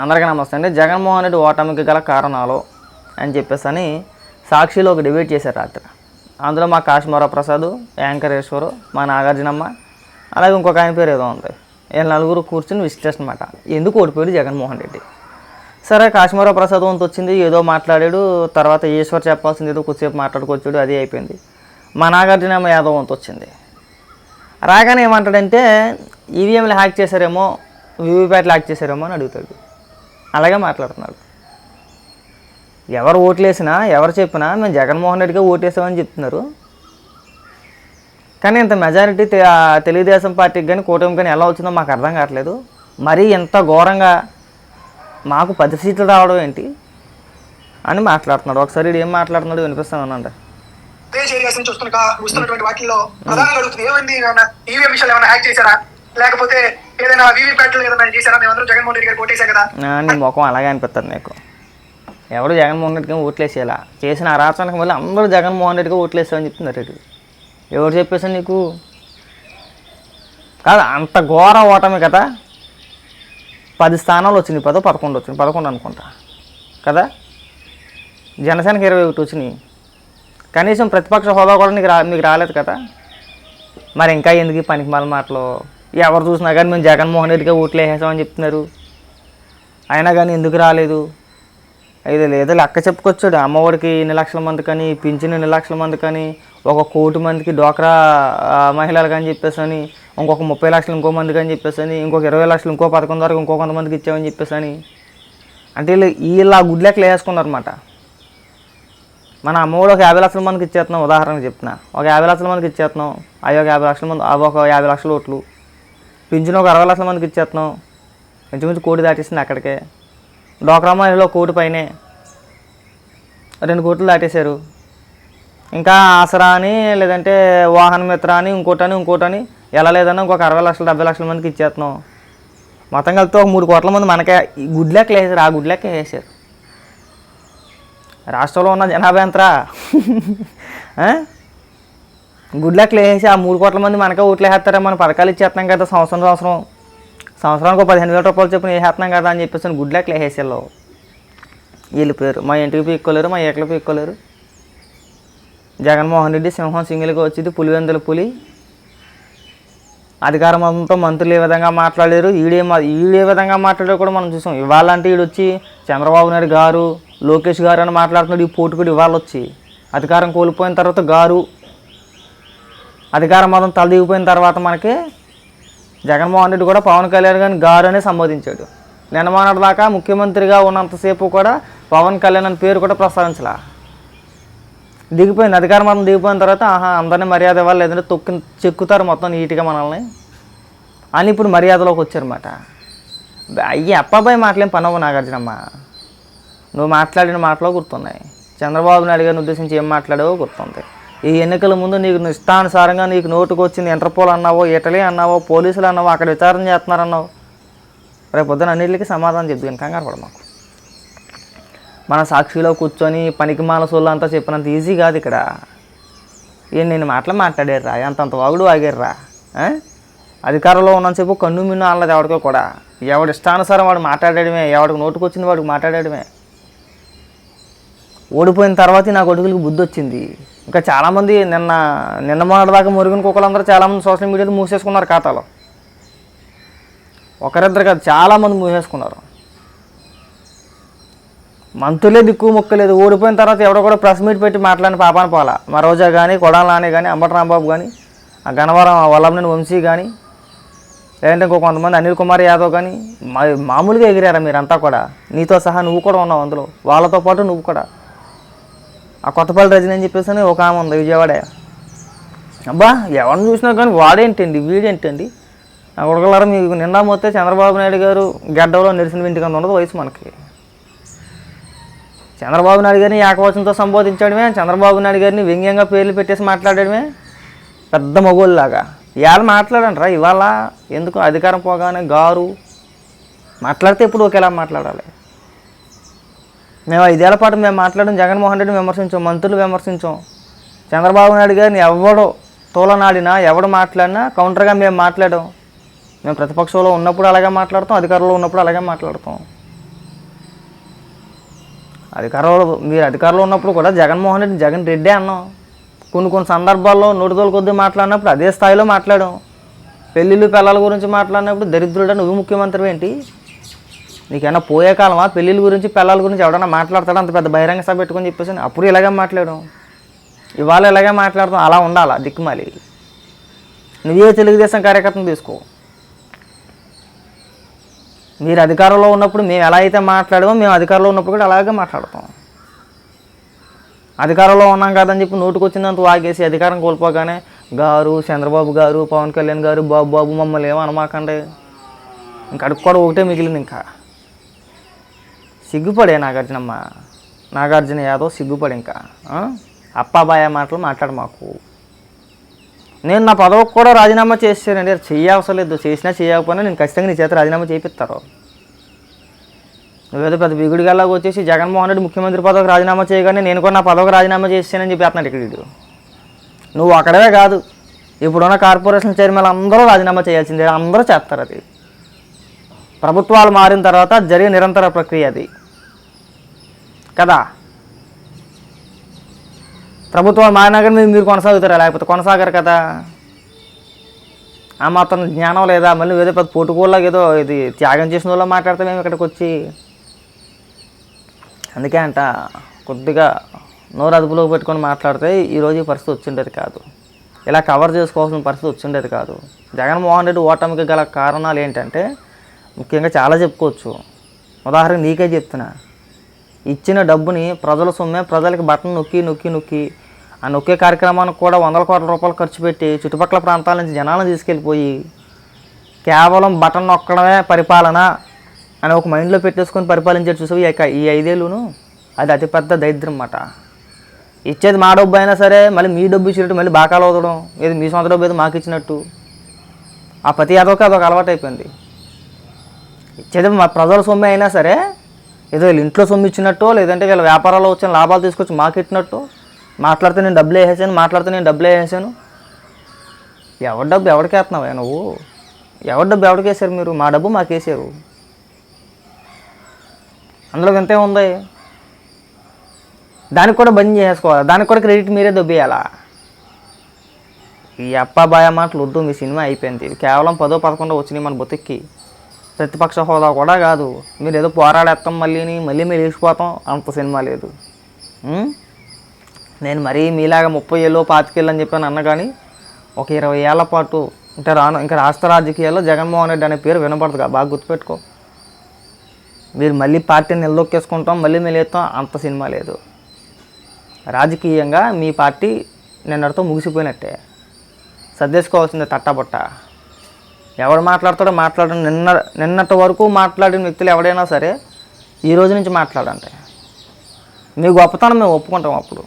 అందరికీ నమస్తే అండి. జగన్మోహన్ రెడ్డి ఓటమికి గల కారణాలు అని చెప్పేసి అని సాక్షిలో ఒక డిబేట్ చేశారు రాత్రి. అందులో మా కాశ్మీర ప్రసాద్ యాంకరేశ్వరు మా నాగార్జునమ్మ అలాగే ఇంకొక ఆయన పేరు ఏదో ఉంది. వీళ్ళ నలుగురు కూర్చుని విశ్లేషణ అనమాట ఎందుకు ఓడిపోయాడు జగన్మోహన్ రెడ్డి? సరే కాశ్మీర ప్రసాద్ వంతు వచ్చింది ఏదో మాట్లాడాడు తర్వాత ఈశ్వర్ చెప్పాల్సింది ఏదో కొద్దిసేపు మాట్లాడుకొచ్చాడు అది అయిపోయింది. మా నాగార్జునమ్మ యాదవ్ వంతు వచ్చింది. రాగానే ఏమంటాడంటే ఈవీఎంలు హ్యాక్ చేశారేమో వీవీప్యాట్లు హ్యాక్ చేశారేమో అని అడుగుతాడు. అలాగే మాట్లాడుతున్నాడు ఎవరు ఓట్లేసినా ఎవరు చెప్పినా మేము జగన్మోహన్ రెడ్డిగా ఓటేసామని చెప్తున్నారు. కానీ ఇంత మెజారిటీ తెలుగుదేశం పార్టీకి కానీ కూటమి కానీ ఎలా వచ్చిందో మాకు అర్థం కావట్లేదు. మరీ ఎంత ఘోరంగా మాకు పది సీట్లు రావడం ఏంటి అని మాట్లాడుతున్నాడు. ఒకసారి ఏం మాట్లాడుతున్నాడు వాటిల్లో ప్రధానంగా అడుగుతుంది ఏమైంది ఈవీఎం విషయాలు ఏమైనా హ్యాక్ చేశారా? లేకపోతే ఏదైనా వీవీ ఏదైనా చేశారా? మేమందరం జగన్మోహన్ రెడ్డి గారు కొట్టేశాం కదా. నీ ముఖం అలాగే అనిపిస్తుంది నీకు. ఎవడు జగన్మోహన్ రెడ్డికి ఓట్లేసేలా? చేసిన అరాచనకు మళ్ళీ అందరూ జగన్మోహన్ రెడ్డికి ఓట్లేసామని చెప్తున్నారు రెడ్డి ఎవరు చెప్పేసాను నీకు? కాదు అంత ఘోర ఓటమి కదా. పది స్థానాలు వచ్చింది పదో పదకొండు వచ్చింది పదకొండు అనుకుంటా. కదా? జనసేనకి ఇరవై ఒకటి వచ్చినాయి. కనీసం ప్రతిపక్ష హోదా కూడా నీకు రా మీకు రాలేదు కదా. మరి ఇంకా ఎందుకు పనికి మాల మాటలు? ఎవరు చూసినా కానీ మేము జగన్మోహన్ రెడ్డిగా ఓట్లు వేసేసామని చెప్తున్నారు. అయినా కానీ ఎందుకు రాలేదు? అయితే లేదో లెక్క చెప్పుకొచ్చాడు. అమ్మఒడికి ఎన్ని లక్షల మంది కానీ పింఛన్ ఎన్ని లక్షల మంది కానీ ఒక కోటి మందికి డోక్రా మహిళలు కానీ చెప్పేసని అని ఇంకొక ముప్పై లక్షలు ఇంకో మందికి అని చెప్పేసని ఇంకొక ఇరవై లక్షలు ఇంకో పథకం వరకు ఇంకో కొంతమందికి ఇచ్చామని చెప్పేసని. అని అంటే వీళ్ళు వీళ్ళు ఆ గుడ్లెక్కలు వేసుకున్నారు అనమాట మన అమ్మఒడి ఒక యాభై లక్షల మందికి ఇచ్చేస్తున్నాం ఉదాహరణకు చెప్తున్నా. ఒక యాభై లక్షల మందికి ఇచ్చేస్తున్నాం. అవి ఒక యాభై లక్షల మంది అవి ఒక యాభై లక్షల ఓట్లు. పింఛను ఒక అరవై లక్షల మందికి ఇచ్చేస్తున్నాం. ఇంచుమించు కోటి దాటేసింది అక్కడికే. డోక్రా మహిళలో కోటి పైనే. రెండు కోట్లు దాటేశారు. ఇంకా ఆసరా అని లేదంటే వాహన మిత్ర అని ఇంకోటని ఇంకోటని ఎలా లేదన్నా ఇంకొక అరవై లక్షలు డెబ్బై లక్షల మందికి ఇచ్చేస్తున్నాం. మొత్తం కలిపితే ఒక మూడు కోట్ల మంది మనకే గుడ్లెక్కలు వేసారు ఆ గుడ్లెక్క వేసారు రాష్ట్రంలో ఉన్న జనాభా ఎంతరా? గుడ్ గుడ్లెక్కలు వేసి ఆ మూడు కోట్ల మంది మనకే ఓట్లు వేస్తారా మన పథకాలు ఇచ్చేస్తున్నాం కదా సంవత్సరం సంవత్సరం. సంవత్సరానికి ఒక పదిహేను వేల రూపాయలు చొప్పున వేసేస్తున్నాం కదా అని చెప్పేసి గుడ్లెక్కలు వేసేసారు వెళ్ళిపోయారు మా ఇంటికి పీక్కోలేరు మా ఏకలు పీక్కోలేరు. జగన్మోహన్ రెడ్డి సింహం సింగిల్గా వచ్చింది పులివెందుల పులి. అధికారం అంతా మంత్రులు ఏ విధంగా మాట్లాడారు? ఈడే మా- విధంగా మాట్లాడారు కూడా మనం చూసాం. ఇవాళ అంటే ఈడు వచ్చి చంద్రబాబు నాయుడు గారు లోకేష్ గారు అని మాట్లాడుతున్నాడు ఈ పోటీ కూడా ఇవాళ వచ్చి. అధికారం కోల్పోయిన తర్వాత గారు అధికారం మొత్తం తలదిగిపోయిన తర్వాత మనకి జగన్మోహన్ రెడ్డి కూడా పవన్ కళ్యాణ్ గారిని గారు అనే సంబోధించాడు. నిన్న దాకా ముఖ్యమంత్రిగా ఉన్నంతసేపు కూడా పవన్ కళ్యాణ్ అని పేరు కూడా ప్రస్తావించలా. దిగిపోయింది అధికారం మొత్తం దిగిపోయిన తర్వాత ఆహా అందరినీ మర్యాద ఇవ్వాలి లేదంటే తొక్కి చెక్కుతారు మొత్తం నీట్గా మనల్ని అని ఇప్పుడు మర్యాదలోకి వచ్చారన్నమాట. అయ్యి అప్పాబాయి మాటలేం పనవు నాగార్జునమ్మ. నువ్వు మాట్లాడిన మాటలో గుర్తున్నాయి. చంద్రబాబు నాయుడు గారిని ఉద్దేశించి ఏం మాట్లాడావో గుర్తుంది. ఈ ఎన్నికల ముందు నీకు ఇష్టానుసారంగా నీకు నోటుకు వచ్చింది ఇంటర్పోల్ అన్నావో ఇటలీ అన్నావో పోలీసులు అన్నావో అక్కడ విచారణ చేస్తున్నారన్నావు. రేపు పొద్దున అన్నింటికి సమాధానం చెప్తాను కంగారు పడ మాకు మన సాక్షిలో కూర్చొని పనికి మానసోళ్ళు అంతా చెప్పినంత ఈజీ కాదు ఇక్కడ. ఏం నేను మాటలు మాట్లాడారురా అంతంత వాగుడు ఆగారురా ఆ? అధికారంలో చెప్పు కన్ను మిన్ను అన్నది ఎవరికో కూడా. ఎవడి ఇష్టానుసారం వాడు మాట్లాడడమే ఎవడికి నోటుకు వచ్చింది వాడికి మాట్లాడడమే ఓడిపోయిన తర్వాత నా కొడుకులకు బుద్ధి వచ్చింది ఇంకా చాలామంది నిన్న నిన్న మొన్నటిదాకా మురుగుని కుక్కలందరూ చాలామంది సోషల్ మీడియాలో మూసేసుకున్నారు ఖాతాలో. ఒకరిద్దరు కాదు చాలామంది మూసేసుకున్నారు. మంతులే దిక్కు మొక్కలేదు ఓడిపోయిన తర్వాత ఎవడో కూడా ప్రెస్ మీట్ పెట్టి మాట్లాడిన పాపాన పోలా మరోజా కానీ కొడాల నాని కానీ అంబటి రాంబాబు కానీ ఆ గనవరం వల్లభనేని వంశీ కానీ లేదంటే ఇంకో కొంతమంది అనిల్ కుమార్ యాదవ్ కానీ మా మామూలుగా ఎగిరారా మీరంతా కూడా? నీతో సహా నువ్వు కూడా ఉన్నావు అందులో. వాళ్ళతో పాటు నువ్వు కూడా. ఆ కొత్తపల్లి రజని అని చెప్పేసి అని ఒక ఆమె ఉంది విజయవాడ. అబ్బా ఎవరిని చూసినా కానీ వాడేంటండి వీడేంటండి? నా కొడుకులారా మీకు నిన్న మొత్తే చంద్రబాబు నాయుడు గారు గడ్డలో నిరసన ఇంటికి ఉండదు వయసు మనకి. చంద్రబాబు నాయుడు గారిని ఏకవచనంతో సంబోధించడమే చంద్రబాబు నాయుడు గారిని వ్యంగ్యంగా పేర్లు పెట్టేసి మాట్లాడడమే పెద్ద మగోళ్ళలాగా. ఇవాళ మాట్లాడండిరా ఇవాళ ఎందుకు అధికారం పోగానే గారు మాట్లాడితే ఇప్పుడు ఒకేలా మాట్లాడాలి? మేము ఐదేళ్ళ పాటు మేము మాట్లాడడం జగన్మోహన్ రెడ్డిని విమర్శించాం మంత్రులు విమర్శించాం. చంద్రబాబు నాయుడు గారిని ఎవడో తోలనాడినా ఎవడు మాట్లాడినా కౌంటర్గా మేము మాట్లాడాం. మేము ప్రతిపక్షంలో ఉన్నప్పుడు అలాగే మాట్లాడతాం అధికారంలో ఉన్నప్పుడు అలాగే మాట్లాడతాం. అధికారంలో మీరు అధికారంలో ఉన్నప్పుడు కూడా జగన్మోహన్ రెడ్డి జగన్ రెడ్డే అన్నాం. కొన్ని కొన్ని సందర్భాల్లో నోటిదోలు కొద్దీ మాట్లాడినప్పుడు అదే స్థాయిలో మాట్లాడాం. పెళ్ళిళ్ళు పిల్లల గురించి మాట్లాడినప్పుడు దరిద్రుడు నువ్వు ముఖ్యమంత్రి ఏంటి? నీకైనా పోయే కాలమా? పెళ్ళిళ్ళ గురించి పిల్లల గురించి ఎవడన్నా మాట్లాడతాడు? అంత పెద్ద బహిరంగ సభ పెట్టుకొని చెప్పేసి అప్పుడు ఇలాగే మాట్లాడడం ఇవాళ ఇలాగే మాట్లాడతాం. అలా ఉండాలా? దిక్కుమాలి నువ్వే తెలుగుదేశం కార్యకర్తను తీసుకో. మీరు అధికారంలో ఉన్నప్పుడు మేము ఎలా అయితే మాట్లాడామో మేము అధికారంలో ఉన్నప్పుడు కూడా అలాగే మాట్లాడతాం. అధికారంలో ఉన్నాం కదని చెప్పి నోటుకు వచ్చినంత వాగేసి అధికారం కోల్పోగానే గారు చంద్రబాబు గారు పవన్ కళ్యాణ్ గారు బాబు బాబు మమ్మల్ని ఏమో అనమాకండి ఇంకా అడుగు కూడా ఒకటే మిగిలింది ఇంకా. సిగ్గుపడే నాగార్జునమ్మ. నాగార్జున యాదవ్ సిగ్గుపడి ఇంకా అప్పాబాయ మాటలు మాట్లాడు మాకు. నేను నా పదవికి కూడా రాజీనామా చేసానండి చెయ్యవసరం లేదు. చేసినా చేయకపోయినా నేను ఖచ్చితంగా నీ చేత రాజీనామా చేపిస్తారు. నువ్వేదో పెద్ద బిగుడు గల్లాగా వచ్చేసి జగన్మోహన్ రెడ్డి ముఖ్యమంత్రి పదవికి రాజీనామా చేయగానే నేను కూడా నా పదవికి రాజీనామా చేసానని చెప్పేస్తున్నాడు ఇక్కడ వీడు. నువ్వు అక్కడవే కాదు. ఇప్పుడున్న కార్పొరేషన్ చైర్మన్ అందరూ రాజీనామా చేయాల్సిందే. అందరూ చేస్తారు అది. ప్రభుత్వాలు మారిన తర్వాత జరిగే నిరంతర ప్రక్రియ అది. కదా? ప్రభుత్వం మారినా కానీ మీరు కొనసాగుతారా? లేకపోతే కొనసాగరు కదా? ఆ మాత్రం జ్ఞానం లేదా? మళ్ళీ ఏదో పెద్ద పోటుకోళ్ళకి ఏదో ఇది త్యాగం చేసిన వాళ్ళ మాట్లాడితే మేము ఇక్కడికి వచ్చి అందుకే అంట కొద్దిగా నోరు అదుపులో పెట్టుకొని మాట్లాడితే ఈరోజు ఈ పరిస్థితి వచ్చిండేది కాదు. ఇలా కవర్ చేసుకోవాల్సిన పరిస్థితి వచ్చిండేది కాదు. జగన్మోహన్ రెడ్డి ఓటమికి గల కారణాలు ఏంటంటే ముఖ్యంగా చాలా చెప్పుకోవచ్చు. ఉదాహరణ నీకే చెప్తున్నా. ఇచ్చిన డబ్బుని ప్రజల సొమ్మే ప్రజలకి బటన్ నొక్కి నొక్కి నొక్కి ఆ నొక్కే కార్యక్రమానికి కూడా వందల కోట్ల రూపాయలు ఖర్చు పెట్టి చుట్టుపక్కల ప్రాంతాల నుంచి జనాలను తీసుకెళ్ళిపోయి కేవలం బటన్ నొక్కడమే పరిపాలన అని ఒక మైండ్లో పెట్టేసుకొని పరిపాలించారు చూసావు? ఈ ఐదేళ్ళును అది అతిపెద్ద దరిద్రం అన్నమాట ఇచ్చేది మా డబ్బు అయినా సరే మళ్ళీ మీ డబ్బు ఇచ్చినట్టు మళ్ళీ బాకాలు వదలడం ఏది మీ సొంత డబ్బు ఏదో మాకు ఇచ్చినట్టు. ఆ ప్రతి అదొక అదొక అలవాటు అయిపోయింది ఇచ్చేది మా ప్రజల సొమ్మే అయినా సరే ఏదో వీళ్ళు ఇంట్లో సొమ్ము ఇచ్చినట్టు లేదంటే వీళ్ళ వ్యాపారాల్లో వచ్చిన లాభాలు తీసుకొచ్చి మాకు ఇచ్చినట్టు మాట్లాడితే నేను డబ్బులు వేసేసాను మాట్లాడితే నేను డబ్బులు వేసేసాను. ఎవరి డబ్బు ఎవరికి వేస్తున్నావా నువ్వు? ఎవరి డబ్బు ఎవరికి వేసారు మీరు? మా డబ్బు మాకు వేసారు అందులో వింతే ఉంది. దానికి కూడా బంద్ చేసుకోవాలి. దానికి కూడా క్రెడిట్ మీరే దొబ్బేయాలా? ఈ అప్పాబాయ మాటలు వద్దు మీ సినిమా అయిపోయింది. కేవలం పదో పదకొండో వచ్చినాయి మన బతుక్కి. ప్రతిపక్ష హోదా కూడా కాదు. మీరు ఏదో పోరాడేస్తాం మళ్ళీని మళ్ళీ మీరు వేసిపోతాం అంత సినిమా లేదు. నేను మరీ మీలాగా ముప్పై ఏళ్ళు పాతికేళ్ళు అని చెప్పాను అన్న కానీ ఒక ఇరవై ఏళ్ళ పాటు ఇంకా రాను ఇంకా రాష్ట్ర రాజకీయాల్లో జగన్మోహన్ రెడ్డి అనే పేరు వినపడదు కదా, బాగా గుర్తుపెట్టుకో. మీరు మళ్ళీ పార్టీని నిలదొక్కేసుకుంటాం మళ్ళీ మెలేస్తాం అంత సినిమా లేదు. రాజకీయంగా మీ పార్టీ నిన్నటితో ముగిసిపోయినట్టే. సర్దేసుకోవాల్సిందే తట్టబొట్ట. ఎవడు మాట్లాడతాడో మాట్లాడడం నిన్న నిన్నటి వరకు మాట్లాడిన వ్యక్తులు ఎవడైనా సరే ఈ రోజు నుంచి మాట్లాడంటే మీ గొప్పతనం మేము ఒప్పుకుంటాం అప్పుడు.